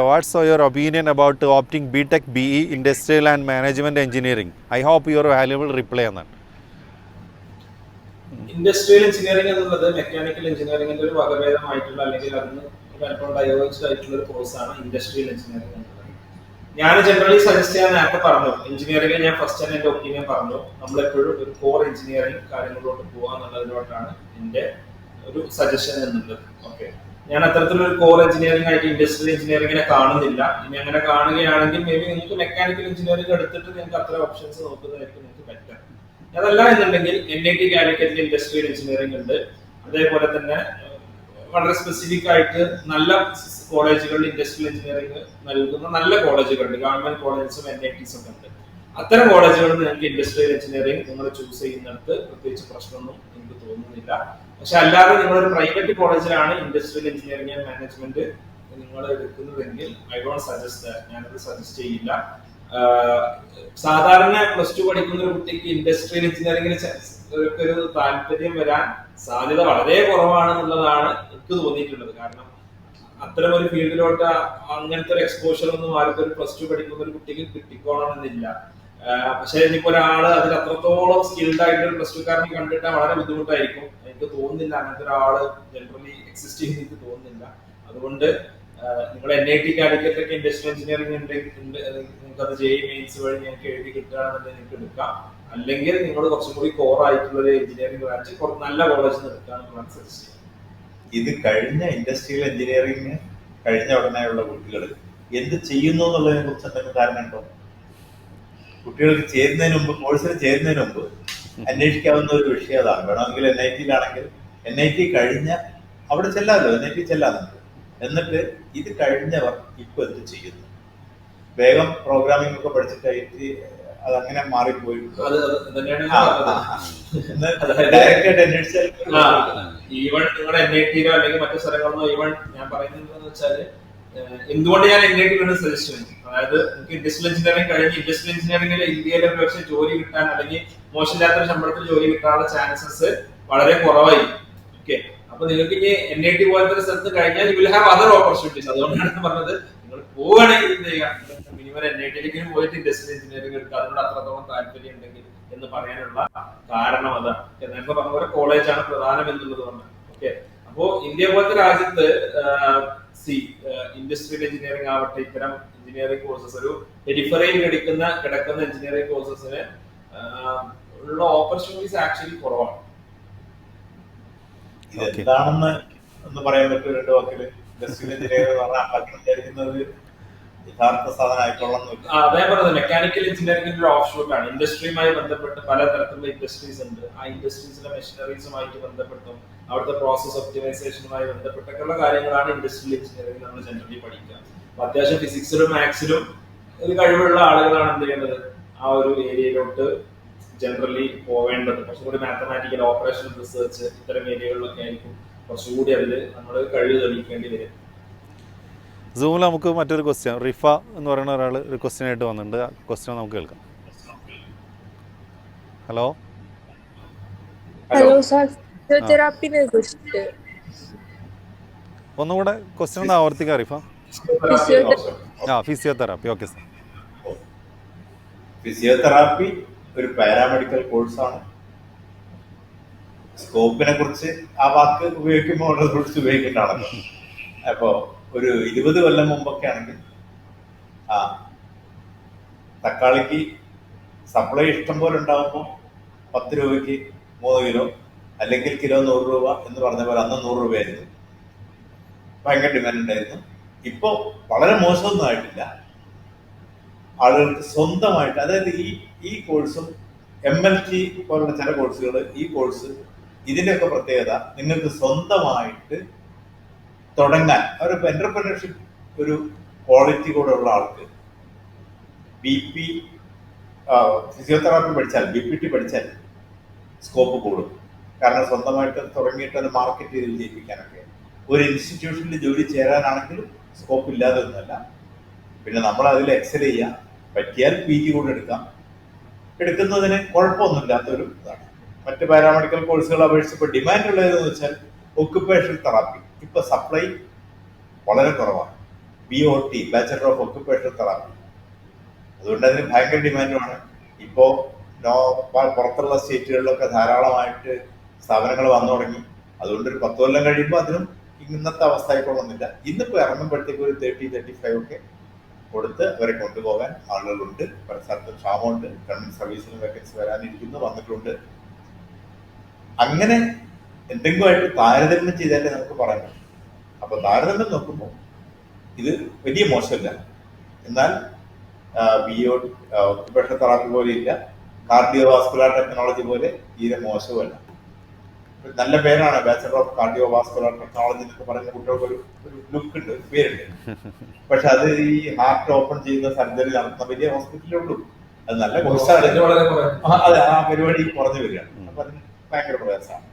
What's your opinion about opting BTech BE Industrial and Management Engineering? I hope your valuable reply എന്നാണ് industrial engineering എന്നുള്ളത് mechanical എഞ്ചിനീയറിംഗിന്റെ ഒരു വകഭേദമായിട്ടുള്ള അല്ലെങ്കിൽ അതിന് അല്പം ഡയോജിഡ് ആയിട്ടുള്ള ഒരു കോഴ്സാണ് ഇൻഡസ്ട്രിയൽ എഞ്ചിനീയറിംഗ് എന്നുള്ളത്. ഞാൻ ജനറലി സജസ്റ്റ് ചെയ്യാൻ നേരത്തെ പറഞ്ഞു. എഞ്ചിനീയറിംഗ് ഞാൻ ഫസ്റ്റ് തന്നെ എന്റെ ഒപ്പീനിയൻ പറഞ്ഞു. നമ്മളെപ്പോഴും ഒരു കോർ എഞ്ചിനീയറിംഗ് കാര്യങ്ങളിലോട്ട് പോകുക എന്നുള്ളതിലോട്ടാണ് എന്റെ ഒരു സജഷൻ എന്നുള്ളത്. ഓക്കെ ഞാൻ അത്തരത്തിലൊരു കോർ എഞ്ചിനീയറിംഗ് ആയിട്ട് ഇൻഡസ്ട്രിയൽ എഞ്ചിനീയറിംഗിനെ കാണുന്നില്ല. ഇനി അങ്ങനെ കാണുകയാണെങ്കിൽ മേ ബി നിങ്ങൾക്ക് മെക്കാനിക്കൽ എഞ്ചിനീയറിംഗ് എടുത്തിട്ട് നിങ്ങൾക്ക് അത്ര ഓപ്ഷൻസ് നോക്കുന്നതായിരിക്കും നിങ്ങൾക്ക് ബെറ്റർ അതല്ല എന്നുണ്ടെങ്കിൽ എൻ ഐ ടി കാലിക്കറ്റിൽ ഇൻഡസ്ട്രിയൽ എഞ്ചിനീയറിംഗ് ഉണ്ട്. അതേപോലെ തന്നെ വളരെ സ്പെസിഫിക് ആയിട്ട് നല്ല കോളേജുകളിൽ ഇൻഡസ്ട്രിയൽ എഞ്ചിനീയറിംഗ് നൽകുന്ന നല്ല കോളേജുകളുണ്ട് ഗവൺമെന്റ് കോളേജസും എൻ ഐ ടിസും ഉണ്ട്. അത്തരം കോളേജുകളിൽ നിങ്ങൾക്ക് ഇൻഡസ്ട്രിയൽ എഞ്ചിനീയറിംഗ് നിങ്ങൾ ചൂസ് ചെയ്യുന്നിടത്ത് പ്രത്യേകിച്ച് പ്രശ്നമൊന്നും നിങ്ങൾക്ക് തോന്നുന്നില്ല. പക്ഷെ അല്ലാതെ ഒരു പ്രൈവറ്റ് കോളേജിലാണ് ഇൻഡസ്ട്രിയൽ എഞ്ചിനീയറിംഗ് ആൻഡ് മാനേജ്മെന്റ് നിങ്ങൾ എടുക്കുന്നതെങ്കിൽ ഐ ഡോണ്ട് സജസ്റ്റ് ഞാനത് സജസ്റ്റ് ചെയ്യില്ല. സാധാരണ പ്ലസ് ടു പഠിക്കുന്ന ഒരു കുട്ടിക്ക് ഇൻഡസ്ട്രിയൽ എഞ്ചിനീയറിംഗിന് ഒരു താല്പര്യം വരാൻ സാധ്യത വളരെ കുറവാണെന്നുള്ളതാണ് എനിക്ക് തോന്നിയിട്ടുള്ളത്. കാരണം അത്തരം ഒരു ഫീൽഡിലോട്ട് അങ്ങനത്തെ ഒരു എക്സ്പോഷർ ഒന്നും ആർക്കും ഒരു പ്ലസ് ടു പഠിക്കുന്ന ഒരു കുട്ടിക്ക് കിട്ടിക്കോളണമെന്നില്ല. ആഹ് പക്ഷെ ഇനിയിപ്പോ ഒരാൾ അതിൽ അത്രത്തോളം സ്കിൽഡ് ആയിട്ട് ഒരു പ്ലസ് ടു കാരനെ കണ്ടിട്ട് വളരെ ബുദ്ധിമുട്ടായിരിക്കും. എനിക്ക് തോന്നുന്നില്ല അങ്ങനത്തെ ഒരാൾ ജനറലി എക്സിസ്റ്റ് ചെയ്യുന്ന എനിക്ക് തോന്നുന്നില്ല. അതുകൊണ്ട് നിങ്ങൾ എൻ ഐ ടി കാലിക്കറ്റ് ഒക്കെ ഇൻഡസ്ട്രിയൽ എഞ്ചിനീയറിംഗ് ഉണ്ട് നിങ്ങൾക്ക് അത് ജെ മെയിൻസ് വഴി ഞങ്ങൾക്ക് എഴുതി കിട്ടുകയാണെന്നുണ്ടെങ്കിൽ നിങ്ങൾക്ക് എടുക്കാം. അല്ലെങ്കിൽ നിങ്ങൾ കുറച്ചും കൂടി കോർ ആയിട്ടുള്ള ഒരു എഞ്ചിനീയറിംഗ് ബ്രാഞ്ച് കുറച്ച് നല്ല കോളേജിൽ നിന്ന് സജസ്റ്റ് ഇത് കഴിഞ്ഞ ഇൻഡസ്ട്രിയൽ എഞ്ചിനീയറിംഗ് കഴിഞ്ഞ ഉടനെയുള്ള കുട്ടികൾ എന്ത് ചെയ്യുന്നു എന്നുള്ളതിനെ കുറിച്ച് എന്തെങ്കിലും കാരണം ഉണ്ടോ കുട്ടികൾക്ക് ചേരുന്നതിന് മുമ്പ് കോഴ്സിന് ചേരുന്നതിന് മുമ്പ് അന്വേഷിക്കാവുന്ന ഒരു വിഷയം അതാണ്. വേണമെങ്കിൽ എൻ ഐ ടിയിലാണെങ്കിൽ എൻ ഐ ടി കഴിഞ്ഞ അവിടെ ചെല്ലാമല്ലോ എൻ ഐ ടി ചെല്ലാറുണ്ട് എന്നിട്ട് ഇത് കഴിഞ്ഞവർ ഇപ്പൊ എന്ത് ചെയ്യുന്നു? വേഗം പ്രോഗ്രാമിംഗ് ഒക്കെ പഠിച്ചിട്ട് ഐ ടി അതങ്ങനെ മാറിപ്പോയിട്ടുണ്ട് അന്വേഷിച്ചാൽ ഈവൺ നിങ്ങളുടെ എൻ ഐ ടിയിലോ അല്ലെങ്കിൽ മറ്റു സ്ഥലങ്ങളിലോ ഈവൺ ഞാൻ പറയുന്നത് വെച്ചാൽ എന്തുകൊണ്ട് ഞാൻ എൻ ഐ ടി സജസ്റ്റ് ചെയ്യുന്നു അതായത് എനിക്ക് ഇൻഡസ്ട്രിയൽ എഞ്ചിനീയറിംഗ് കഴിഞ്ഞ് ഇൻഡസ്ട്രിയൽ എഞ്ചിനീയറിംഗിൽ ഇന്ത്യയിൽ ഒരു പക്ഷേ ജോലി കിട്ടാൻ അല്ലെങ്കിൽ മോശമില്ലാത്ത ശമ്പളത്തിൽ ജോലി കിട്ടാനുള്ള ചാൻസസ് വളരെ കുറവായി. ഓക്കെ അപ്പൊ നിങ്ങൾക്ക് ഇനി എൻ ഐ ടി പോലത്തെ ഒരു സ്ഥലത്ത് കഴിഞ്ഞാൽ you will have other opportunities അതുകൊണ്ടാണ് പറഞ്ഞത് നിങ്ങൾ പോവുകയാണെങ്കിൽ എന്ത് ചെയ്യാം? മിനിമം എൻ ഐ ടിയിലേക്ക് പോയിട്ട് ഇൻഡസ്ട്രിയൽ എഞ്ചിനീയറിംഗ് എടുക്കുക. അതിനോട് അത്രത്തോളം താല്പര്യം ഉണ്ടെങ്കിൽ എന്ന് പറയാനുള്ള കാരണം അതാണ് നേരത്തെ പറഞ്ഞ പോലെ കോളേജാണ് പ്രധാനം എന്നുള്ളത് കൊണ്ട് ഓക്കെ അപ്പോ ഇന്ത്യ പോലത്തെ രാജ്യത്ത് സി ഇൻഡസ്ട്രിയൽ എഞ്ചിനീയറിംഗ് ആവട്ടെ ഇത്തരം എഞ്ചിനീയറിംഗ് കോഴ്സസ് ഒരു പെരിഫറയിൽ കിടക്കുന്ന കിടക്കുന്ന എഞ്ചിനീയറിംഗ് കോഴ്സസിന് ഉള്ള ഓപ്പർച്യൂണിറ്റീസ് ആക്ച്വലി കുറവാണ്. ഇതെന്താണെന്ന് ഒന്ന് പറയാൻ പറ്റുമോ രണ്ട് വാക്കിൽ? ഇൻഡസ്ട്രിയൽ എഞ്ചിനീയറിംഗ് പറഞ്ഞാൽ ആൾക്കാർക്ക് വിചാരിക്കുന്നത് യഥാർത്ഥ സാധനം ആയിക്കൊള്ളുന്നില്ല ആ, അതേ പറഞ്ഞത് മെക്കാനിക്കൽ എഞ്ചിനീയറിംഗിന്റെ ഒരു ഓഫ് ആണ്. ഇൻഡസ്ട്രിയുമായി ബന്ധപ്പെട്ട് പല തരത്തിലുള്ള ഇൻഡസ്ട്രീസ് ഉണ്ട്. ആ ഇൻഡസ്ട്രീസിലെ മെഷീനറീസുമായിട്ട് ബന്ധപ്പെട്ടും. അവിടുത്തെ പ്രോസസ് ഒപ്റ്റിമൈസേഷനുമായി ബന്ധപ്പെട്ടൊക്കെയുള്ള കാര്യങ്ങളാണ് ഇൻഡസ്ട്രിയൽ എഞ്ചിനീയറിംഗ് നമ്മൾ ജനറലി പഠിക്കുക. അപ്പൊ അത്യാവശ്യം ഫിസിക്സിലും മാത്സിലും ഒരു കഴിവുള്ള ആളുകളാണ് എന്ത് ചെയ്യേണ്ടത്? ആ ഒരു ഏരിയയിലോട്ട് ജനറലി പോവേണ്ടത്. കുറച്ചും കൂടി മാത്തമാറ്റിക്കൽ ഓപ്പറേഷൻ റിസർച്ച് ഇത്തരം ഏരിയകളിലൊക്കെ ആയിരിക്കും കുറച്ചുകൂടി അതിൽ നമ്മൾ കഴിവ് തെളിയിക്കേണ്ടി വരും. സൂമിൽ നമുക്ക് മറ്റൊരു ക്വസ്റ്റ്യൻ റിഫ എന്ന് പറയുന്ന ഒരാൾ ഒരു ക്വസ്റ്റ്യൻ ആയിട്ട് വന്നിട്ടുണ്ട്. ആ ക്വസ്റ്റ്യൻ നമുക്ക് കേൾക്കാം. ഹലോ ഹലോ സാർ ഫിസിയോതെറാപ്പിനെ കുറിച്ചിട്ട് ഒന്നുകൂടെ ക്വസ്റ്റ്യൻ ഒന്ന് ആവർത്തിക്കാം റിഫ ആ ഫിസിയോതെറാപ്പി. ഓക്കെ സാർ ഫിസിയോതെറാപ്പി ഒരു പാരാമെഡിക്കൽ കോഴ്സാണ്. സ്കോപ്പിനെ കുറിച്ച് ആ വാക്ക് ഉപയോഗിക്കുമ്പോൾ കുറിച്ച് ഉപയോഗിക്കേണ്ടതാണല്ലോ അപ്പോ ഒരു ഇരുപത് കൊല്ലം മുമ്പൊക്കെ ആണെങ്കിൽ ആ തക്കാളിക്ക് സപ്ലൈ ഇഷ്ടം പോലെ ഉണ്ടാകുമ്പോൾ പത്ത് രൂപയ്ക്ക് മൂന്ന് കിലോ അല്ലെങ്കിൽ കിലോ നൂറ് രൂപ എന്ന് പറഞ്ഞ പോലെ അന്ന് നൂറ് രൂപയായിരുന്നു. ഭയങ്കര ഡിമാൻഡ് ഉണ്ടായിരുന്നു. ഇപ്പോൾ വളരെ മോശമൊന്നും ആയിട്ടില്ല. ആളുകൾക്ക് സ്വന്തമായിട്ട് അതായത് ഈ ഈ കോഴ്സും എം എൽ ടി പോലുള്ള ചില കോഴ്സുകൾ ഈ കോഴ്സ് ഇതിന്റെയൊക്കെ പ്രത്യേകത നിങ്ങൾക്ക് സ്വന്തമായിട്ട് തുടങ്ങാൻ ഒരു എന്റർപ്രണർഷിപ്പ് ഒരു ക്വാളിറ്റി കൂടെ ഉള്ള ആൾക്ക് ബി പി ഫിസിയോതെറാപ്പി പഠിച്ചാൽ ബി പി ടി പഠിച്ചാൽ സ്കോപ്പ് കൂടും. കാരണം സ്വന്തമായിട്ട് തുടങ്ങിയിട്ട് അത് മാർക്കറ്റ് ചെയ്ത് വിജയിപ്പിക്കാനൊക്കെ ഒരു ഇൻസ്റ്റിറ്റ്യൂഷനിൽ ജോലി ചേരാനാണെങ്കിലും സ്കോപ്പ് ഇല്ലാതെ ഒന്നുമല്ല പിന്നെ നമ്മൾ അതിൽ എക്സൽ ചെയ്യാം. പറ്റിയാൽ പി ജി കൂടെ എടുക്കാം. എടുക്കുന്നതിന് കുഴപ്പമൊന്നുമില്ലാത്തൊരു ഇതാണ്. മറ്റ് പാരാമെഡിക്കൽ കോഴ്സുകൾ അപേക്ഷിച്ച് ഇപ്പോൾ ഡിമാൻഡ് ഉള്ളതെന്ന് വെച്ചാൽ ഒക്കുപേഷണൽ തെറാപ്പി ഇപ്പൊ സപ്ലൈ വളരെ കുറവാണ്. B O T bachelor of occupation therapy അതുകൊണ്ട് അതിന് ഭയങ്കര ഡിമാൻഡുമാണ് ഇപ്പോ നോ പുറത്തുള്ള സ്റ്റേറ്റുകളിലൊക്കെ ധാരാളമായിട്ട് സ്ഥാപനങ്ങൾ വന്നു തുടങ്ങി. അതുകൊണ്ട് ഒരു പത്ത് കൊല്ലം കഴിയുമ്പോൾ അതിനും ഇന്നത്തെ അവസ്ഥ ആയിക്കൊള്ളുന്നില്ല ഇന്നിപ്പോൾ ഇറങ്ങുമ്പോഴത്തേക്ക് ഒരു തേർട്ടി തേർട്ടി ഫൈവ് ഒക്കെ കൊടുത്ത് അവരെ കൊണ്ടുപോകാൻ ആളുകളുണ്ട്. പല സ്ഥലത്തും ക്ഷാമമുണ്ട് ഗവൺമെന്റ് സർവീസിലും വേക്കൻസി വരാനിരിക്കുന്നു വന്നിട്ടുണ്ട്. അങ്ങനെ എന്തെങ്കിലും ആയിട്ട് താരതമ്യം ചെയ്താലേ നമുക്ക് പറയാൻ പറ്റും. അപ്പൊ താരതമ്യം നോക്കുമ്പോൾ ഇത് വലിയ മോശമല്ല. എന്നാൽ ബി ഒ ഒക്കുപേഷൻ തെറാപ്പി പോലെ ഇല്ല. കാർഡിയോ വാസ്കുലാർ ടെക്നോളജി പോലെ തീരെ മോശവുമല്ല. ഒരു നല്ല പേരാണ് bachelor of cardiovascular technology എന്നൊക്കെ പറയുന്ന കുട്ടികൾക്ക് ഒരു ലുക്ക് ഉണ്ട് പേരുണ്ട്. പക്ഷെ അത് ഈ ഹാർട്ട് ഓപ്പൺ ചെയ്യുന്ന സർജറി നടത്തുന്ന വലിയ ഹോസ്പിറ്റലുള്ളൂ അത് നല്ല കോഴ്സാണ് അതെ ആ പരിപാടി കുറഞ്ഞു വരികയാണ്. അപ്പൊ അതിന് ഭയങ്കര പ്രയാസമാണ്.